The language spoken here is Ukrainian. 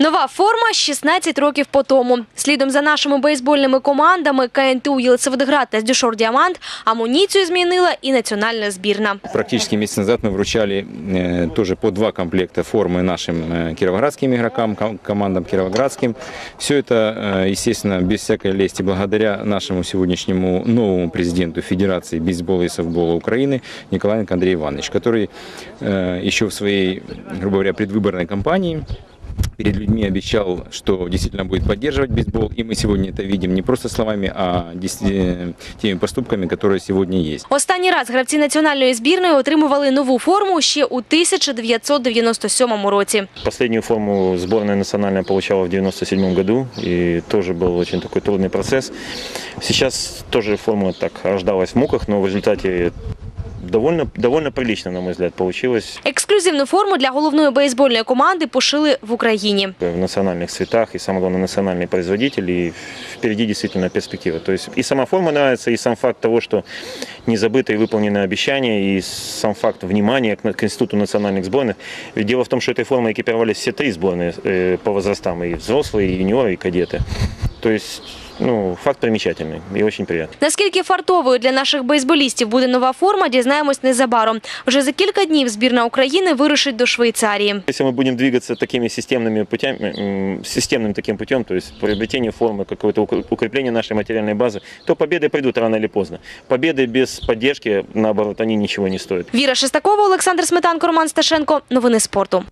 Нова форма 16 років по тому. Слідом за нашими бейсбольними командами КНТУ Єлисаветград та Дюшор Діамант амуніцію змінила і національна збірна. Практически месяц назад мы вручали э, тоже по два комплекта формы нашим э, кировоградским игрокам, ком- командам кировоградским. Все это, э, естественно, без всякой лести, благодаря нашему сегодняшнему новому президенту Федерации бейсбола и софтбола Украины Николаенко Андрей Иванович, который э, еще в своей, грубо говоря, предвыборной кампании перед людьми обещал, что действительно будет поддерживать бейсбол. И мы сегодня это видим не просто словами, а дес- э, теми поступками, которые сегодня есть. Останній раз гравці національної збірної отримували нову форму ще у 1997 році. Последнюю форму сборная национальная получала в 97 году, и тоже был очень такой трудный процесс. Сейчас тоже форма так рождалась в муках, но в результате довольно, довольно прилично, на мой взгляд, получилось Ексклюзивну форму для головної бейсбольної команди пошили в Україні. в национальных цветах, и самое главное, национальный производитель, и впереди действительно перспектива. То есть и сама форма нравится, и сам факт того, что не забыто и выполнено обещание, и сам факт внимания к, на- к институту национальных сборных. Ведь дело в том, что этой формой экипировались все три сборные э, по возрастам, и взрослые, и юниоры, и кадеты. То есть, ну, факт примечательный и очень приятный. Наскільки фартовою для наших бейсболістів буде нова форма, дізнаємось незабаром. Вже за кілька днів збірна України вирушить до Швейцарії. Если мы будем двигаться такими системными путями, м, системным таким путем, то есть приобретение формы, какое-то укр- укрепление нашей материальной базы, то победы придут рано или поздно. Победы без поддержки, наоборот, они ничего не стоят. Віра Шестакова, Олександр Сметанко, Роман Сташенко. Новини спорту.